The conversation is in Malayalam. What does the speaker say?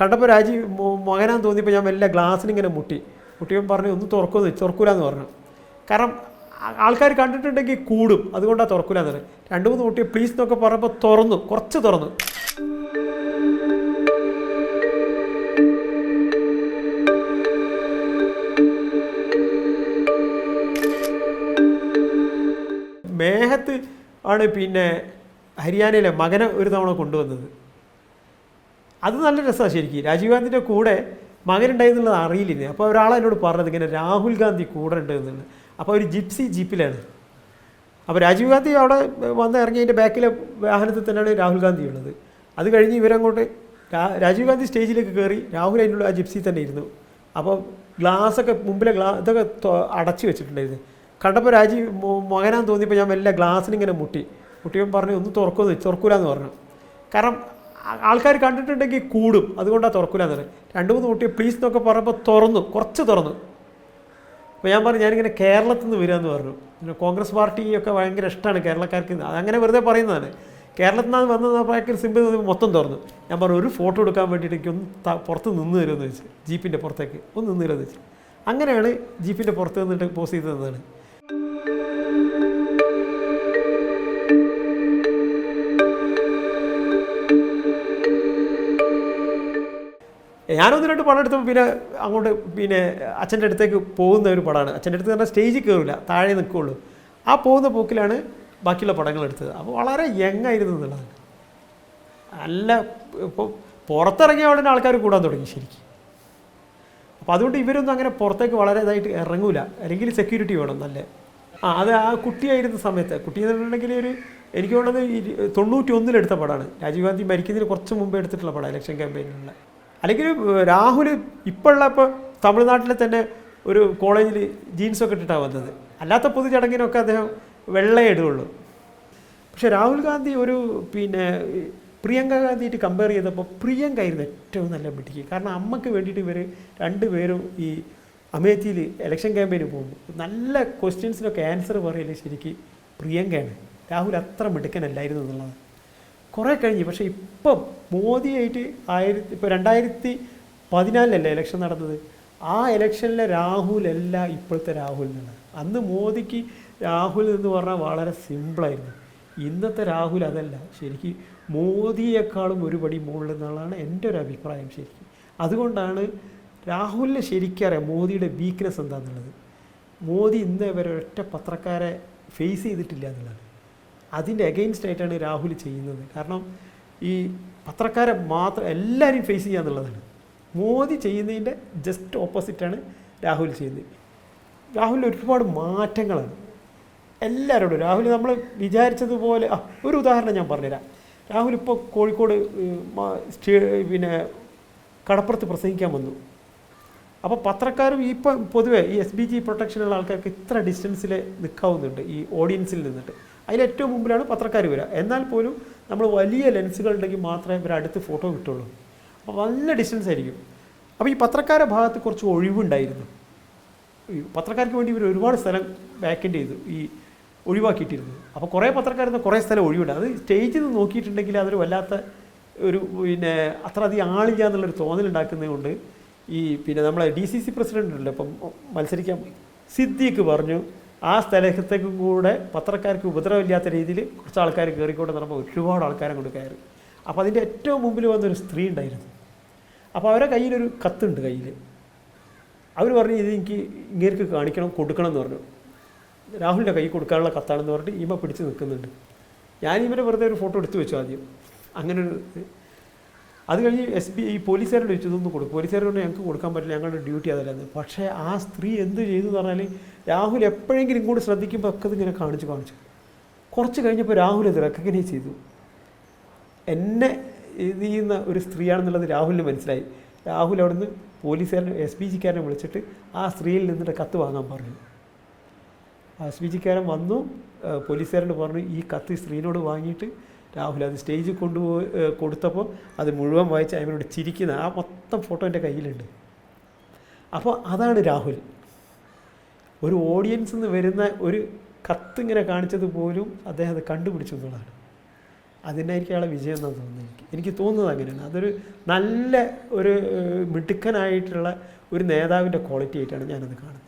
കണ്ടപ്പോൾ രാജി മകനാന്ന് തോന്നിയപ്പോൾ ഞാൻ മെല്ലെ ഗ്ലാസ്സിന് ഇങ്ങനെ മുട്ടി. മുട്ടിയപ്പോൾ പറഞ്ഞു ഒന്ന് തുറക്കുമെന്ന് തുറക്കൂലെന്ന് പറഞ്ഞു. കാരണം ആൾക്കാർ കണ്ടിട്ടുണ്ടെങ്കിൽ കൂടും. അതുകൊണ്ടാണ് തുറക്കൂലെന്ന് പറഞ്ഞു രണ്ട് മൂന്ന് മുട്ടി പ്ലീസ് എന്നൊക്കെ പറഞ്ഞപ്പോൾ തുറന്നു. കുറച്ച് തുറന്നു. മേഹത്ത് ആണ് പിന്നെ ഹരിയാനയിലെ മകനെ ഒരു തവണ കൊണ്ടുവന്നത്. അത് നല്ല രസമാണ് ശരിക്കും. രാജീവ് ഗാന്ധിന്റെ കൂടെ മകനുണ്ടായി എന്നുള്ളത് അറിയില്ല? അപ്പോൾ ഒരാൾ എന്നോട് പറഞ്ഞത് ഇങ്ങനെ രാഹുൽ ഗാന്ധി കൂടെ ഉണ്ട് എന്നുള്ളത് അപ്പോൾ ഒരു ജിപ്സി ജീപ്പിലാണ്. അപ്പോൾ രാജീവ് ഗാന്ധി അവിടെ വന്ന് ഇറങ്ങി അതിന്റെ ബാക്കിലെ വാഹനത്തിൽ തന്നെയാണ് രാഹുൽ ഗാന്ധി ഉള്ളത്. അത് കഴിഞ്ഞ് ഇവരങ്ങോട്ട് രാജീവ് ഗാന്ധി സ്റ്റേജിലേക്ക് കയറി രാഹുൽ അതിനുള്ള ആ ജിപ്സി തന്നെ ഇരുന്നു. അപ്പോൾ ഗ്ലാസ്സൊക്കെ മുമ്പിലെ ഗ്ലാ ഇതൊക്കെ അടച്ചു വെച്ചിട്ടുണ്ടായിരുന്നു. കണ്ടപ്പോൾ രാജീവ് മകനാന്ന് തോന്നിയപ്പോൾ ഞാൻ വലിയ ഗ്ലാസ്സിനിങ്ങനെ മുട്ടി. മുട്ടിയപ്പോൾ പറഞ്ഞു ഒന്ന് തുറക്കുമെന്ന് തുറക്കൂലെന്ന് പറഞ്ഞു. കാരണം ആൾക്കാർ കണ്ടിട്ടുണ്ടെങ്കിൽ കൂടും. അതുകൊണ്ടാണ് തുറക്കില്ല എന്നത് രണ്ട് മൂന്ന് കുട്ടിയെ പ്ലീസ് എന്നൊക്കെ പറയുമ്പോൾ തുറന്നു. കുറച്ച് തുറന്നു. അപ്പോൾ ഞാൻ പറഞ്ഞു ഞാനിങ്ങനെ കേരളത്തിൽ നിന്ന് വരികയെന്ന് പറഞ്ഞു. പിന്നെ കോൺഗ്രസ് പാർട്ടിയൊക്കെ ഭയങ്കര ഇഷ്ടമാണ് കേരളക്കാർക്ക്. അതങ്ങനെ വെറുതെ പറയുന്നതാണ്. കേരളത്തിൽ നിന്നാണ് വന്നത് ഭയങ്കര സിമ്പിൾ മൊത്തം തുറന്നു. ഞാൻ പറഞ്ഞു ഒരു ഫോട്ടോ എടുക്കാൻ വേണ്ടിയിട്ട് എനിക്കൊന്ന് പുറത്ത് നിന്ന് തരുമെന്ന് വെച്ചു ജീപ്പിന്റെ പുറത്തേക്ക്. ഒന്ന് നിന്ന് തരുമെന്ന് വെച്ചു അങ്ങനെയാണ് ജീപ്പിന്റെ പുറത്ത് നിന്നിട്ട് പോസ് ചെയ്ത് തന്നതാണ് ഞാനൊന്ന് രണ്ട് പടം എടുത്തപ്പോൾ പിന്നെ അങ്ങോട്ട് പിന്നെ അച്ഛന്റെ അടുത്തേക്ക് പോകുന്ന ഒരു പടമാണ്. അച്ഛന്റെ അടുത്ത് പറഞ്ഞാൽ സ്റ്റേജിൽ കയറില്ല താഴെ നിൽക്കുകയുള്ളൂ ആ പോകുന്ന പോക്കിലാണ് ബാക്കിയുള്ള പടങ്ങൾ എടുത്തത്. അപ്പോൾ വളരെ യങ്ങായിരുന്നു എന്നുള്ളതാണ് നല്ല ഇപ്പോൾ പുറത്തിറങ്ങിയ ഉടനെ ആൾക്കാർ കൂടാൻ തുടങ്ങി ശരിക്കും. അപ്പോൾ അതുകൊണ്ട് ഇവരൊന്നും അങ്ങനെ പുറത്തേക്ക് വളരെ ഇതായിട്ട് ഇറങ്ങൂല. അല്ലെങ്കിൽ സെക്യൂരിറ്റി വേണം നല്ല. ആ അത് ആ കുട്ടിയായിരുന്ന സമയത്ത്. കുട്ടി എന്ന് പറഞ്ഞിട്ടുണ്ടെങ്കിൽ ഒരു എനിക്ക് ഈ തൊണ്ണൂറ്റി ഒന്നിലെടുത്ത പടമാണ്. രാജീവ് ഗാന്ധി മരിക്കുന്നതിന് കുറച്ച് മുമ്പ് എടുത്തിട്ടുള്ള പടം ഇലക്ഷൻ ക്യാമ്പയിനുള്ള അല്ലെങ്കിൽ രാഹുൽ ഇപ്പോഴുള്ള ഇപ്പോൾ തമിഴ്നാട്ടിലെ തന്നെ ഒരു കോളേജിൽ ജീൻസൊക്കെ ഇട്ടിട്ടാണ് വന്നത്. അല്ലാത്ത പൊതുചടങ്ങിനൊക്കെ അദ്ദേഹം വെള്ളയേ ഇടുകയുള്ളൂ പക്ഷേ രാഹുൽ ഗാന്ധി ഒരു പിന്നെ പ്രിയങ്ക ഗാന്ധിയായിട്ട് കമ്പയർ ചെയ്തപ്പോൾ പ്രിയങ്ക ആയിരുന്നു ഏറ്റവും നല്ല മിടുക്കി കാരണം അമ്മയ്ക്ക് വേണ്ടിയിട്ട് ഇവർ രണ്ടുപേരും ഈ അമേത്തിയിൽ ഇലക്ഷൻ ക്യാമ്പയിന് പോകുന്നു. നല്ല ക്വസ്റ്റ്യൻസിനൊക്കെ ആൻസർ പറയൽ ശരിക്ക് പ്രിയങ്കയാണ്. രാഹുൽ അത്ര മിടുക്കനല്ലായിരുന്നു എന്നുള്ളത്. കുറേ കഴിഞ്ഞ്. പക്ഷേ ഇപ്പം മോദിയായിട്ട് ആയിരത്തി ഇപ്പോൾ രണ്ടായിരത്തി പതിനാലിലല്ലേ ഇലക്ഷൻ നടന്നത്? ആ ഇലക്ഷനിലെ രാഹുലല്ല ഇപ്പോഴത്തെ രാഹുലിൽ നിന്ന് അന്ന് മോദിക്ക് രാഹുൽ എന്ന് പറഞ്ഞാൽ വളരെ സിമ്പിളായിരുന്നു ഇന്നത്തെ രാഹുൽ അതല്ല. ശരിക്കും മോദിയേക്കാളും ഒരുപടി മുകളിൽ എന്നുള്ളതാണ് എന്റെ ഒരു അഭിപ്രായം ശരിക്കും. അതുകൊണ്ടാണ് രാഹുലിനെ ശരിക്കറിയാം മോദിയുടെ വീക്ക്നെസ് എന്താണെന്നുള്ളത് മോദി ഇന്ന് വരെ ഒറ്റ പത്രക്കാരെ ഫേസ് ചെയ്തിട്ടില്ല എന്നുള്ളതാണ് അതിന്റെ അഗെയിൻസ്റ്റ് ആയിട്ടാണ് രാഹുൽ ചെയ്യുന്നത്. കാരണം ഈ പത്രക്കാരെ മാത്രം എല്ലാവരും ഫേസ് ചെയ്യുക എന്നുള്ളതാണ്. മോദി ചെയ്യുന്നതിന്റെ ജസ്റ്റ് ഓപ്പോസിറ്റാണ് രാഹുൽ ചെയ്യുന്നത്. രാഹുൽ ഒരുപാട് മാറ്റങ്ങളാണ്. എല്ലാവരോടും. രാഹുൽ നമ്മൾ വിചാരിച്ചതുപോലെ ആ ഒരു ഉദാഹരണം ഞാൻ പറഞ്ഞുതരാം. രാഹുൽ ഇപ്പോൾ കോഴിക്കോട് പിന്നെ കടപ്പുറത്ത് പ്രസംഗിക്കാൻ വന്നു. അപ്പോൾ പത്രക്കാരും ഇപ്പം പൊതുവേ ഈ എസ് ബി ജി പ്രൊട്ടക്ഷനുള്ള ആൾക്കാർക്ക് ഇത്ര ഡിസ്റ്റൻസിൽ നിൽക്കാവുന്നുണ്ട് ഈ ഓഡിയൻസിൽ നിന്നിട്ട്. അതിൽ ഏറ്റവും മുമ്പിലാണ് പത്രക്കാർ വരിക. എന്നാൽ പോലും നമ്മൾ വലിയ ലെൻസുകൾ ഉണ്ടെങ്കിൽ മാത്രമേ ഇവർ അടുത്ത് ഫോട്ടോ കിട്ടുള്ളൂ. അപ്പോൾ നല്ല ഡിസ്റ്റൻസ് ആയിരിക്കും. അപ്പോൾ ഈ പത്രക്കാരുടെ ഭാഗത്ത് കുറച്ച് ഒഴിവുണ്ടായിരുന്നു. ഈ പത്രക്കാർക്ക് വേണ്ടി ഇവർ ഒരുപാട് സ്ഥലം വാക്കന്റ് ചെയ്തു ഈ ഒഴിവാക്കിയിട്ടിരുന്നു അപ്പോൾ കുറേ പത്രക്കാരുന്ന കുറേ സ്ഥലം ഒഴിവുണ്ട്. അത് സ്റ്റേജിൽ നിന്ന് നോക്കിയിട്ടുണ്ടെങ്കിൽ അതൊരു വല്ലാത്ത ഒരു പിന്നെ അത്ര അധികം ആളില്ല എന്നുള്ളൊരു തോന്നലുണ്ടാക്കുന്നതുകൊണ്ട് ഈ പിന്നെ നമ്മളെ ഡി സി സി പ്രസിഡന്റ് ഉണ്ടല്ലോ അപ്പം മത്സരിക്കാൻ സിദ്ദീഖ് പറഞ്ഞു ആ സ്ഥലത്തേക്കും കൂടെ പത്രക്കാർക്ക് ഉപദ്രവമില്ലാത്ത രീതിയിൽ കുറച്ച് ആൾക്കാർ കയറിക്കൊണ്ട് നടമ്പോൾ ഒരുപാട് ആൾക്കാരെ കൊണ്ട് കയറി. അപ്പോൾ അതിന്റെ ഏറ്റവും മുമ്പിൽ വന്നൊരു സ്ത്രീ ഉണ്ടായിരുന്നു. അപ്പോൾ അവരുടെ കയ്യിലൊരു കത്തുണ്ട് കയ്യിൽ അവർ പറഞ്ഞു ഇത് എനിക്ക് ഇങ്ങേർക്ക് കാണിക്കണം കൊടുക്കണം എന്ന് പറഞ്ഞു. രാഹുലിന്റെ കൈ കൊടുക്കാനുള്ള കത്താണെന്ന് പറഞ്ഞിട്ട് ഈമ പിടിച്ച് നിൽക്കുന്നുണ്ട്. ഞാൻ ഇവരെ വെറുതെ ഒരു ഫോട്ടോ എടുത്തു വെച്ചു ആദ്യം. അങ്ങനെ ഒരു. അത് കഴിഞ്ഞ് എസ് ബി ഈ പോലീസുകാരോട് ചോദിച്ചു ഇതൊന്നും കൊടുക്കും. പോലീസുകാരോട് ഞങ്ങൾക്ക് കൊടുക്കാൻ പറ്റില്ല ഞങ്ങളുടെ ഡ്യൂട്ടി അതല്ലെന്ന്. പക്ഷേ ആ സ്ത്രീ എന്ത് ചെയ്തു എന്ന് പറഞ്ഞാൽ രാഹുൽ എപ്പോഴെങ്കിലും ഇങ്ങോട്ട് ശ്രദ്ധിക്കുമ്പോൾ ഒക്കെ ഇങ്ങനെ കാണിച്ചു കാണിച്ചു. കുറച്ച് കഴിഞ്ഞപ്പോൾ രാഹുൽ അത് റെക്കഗ്നൈസ് ചെയ്തു. എന്നെ ഇത് ചെയ്യുന്ന ഒരു സ്ത്രീയാണെന്നുള്ളത് രാഹുലിന് മനസ്സിലായി. രാഹുൽ അവിടുന്ന് പോലീസുകാരനെ എസ് പി ജിക്കാരനെ വിളിച്ചിട്ട് ആ സ്ത്രീയിൽ നിന്നിട്ട് കത്ത് വാങ്ങാൻ പറഞ്ഞു. എസ് പി ജിക്കാരൻ വന്നു പോലീസുകാരനോട് പറഞ്ഞു ഈ കത്ത് സ്ത്രീനോട് വാങ്ങിയിട്ട് രാഹുൽ അത് സ്റ്റേജിൽ കൊണ്ടുപോയി കൊടുത്തപ്പോൾ അത് മുഴുവൻ വായിച്ച് അവനോട് ചിരിക്കുന്ന ആ മൊത്തം ഫോട്ടോ എന്റെ കയ്യിലുണ്ട്. അപ്പോൾ അതാണ് രാഹുൽ. ഒരു ഓഡിയൻസിൽ നിന്ന് വരുന്ന ഒരു കത്തിങ്ങനെ കാണിച്ചത് പോലും അദ്ദേഹം അത് കണ്ടുപിടിച്ചു എന്നുള്ളതാണ്. അതിനായിരിക്കും അയാളെ വിജയം എന്നാണ് തോന്നുന്നത് എനിക്ക്. എനിക്ക് തോന്നുന്നത് അങ്ങനെയാണ്. അതൊരു നല്ല ഒരു മിടുക്കനായിട്ടുള്ള ഒരു നേതാവിന്റെ ക്വാളിറ്റി ആയിട്ടാണ് ഞാനത് കാണുന്നത്.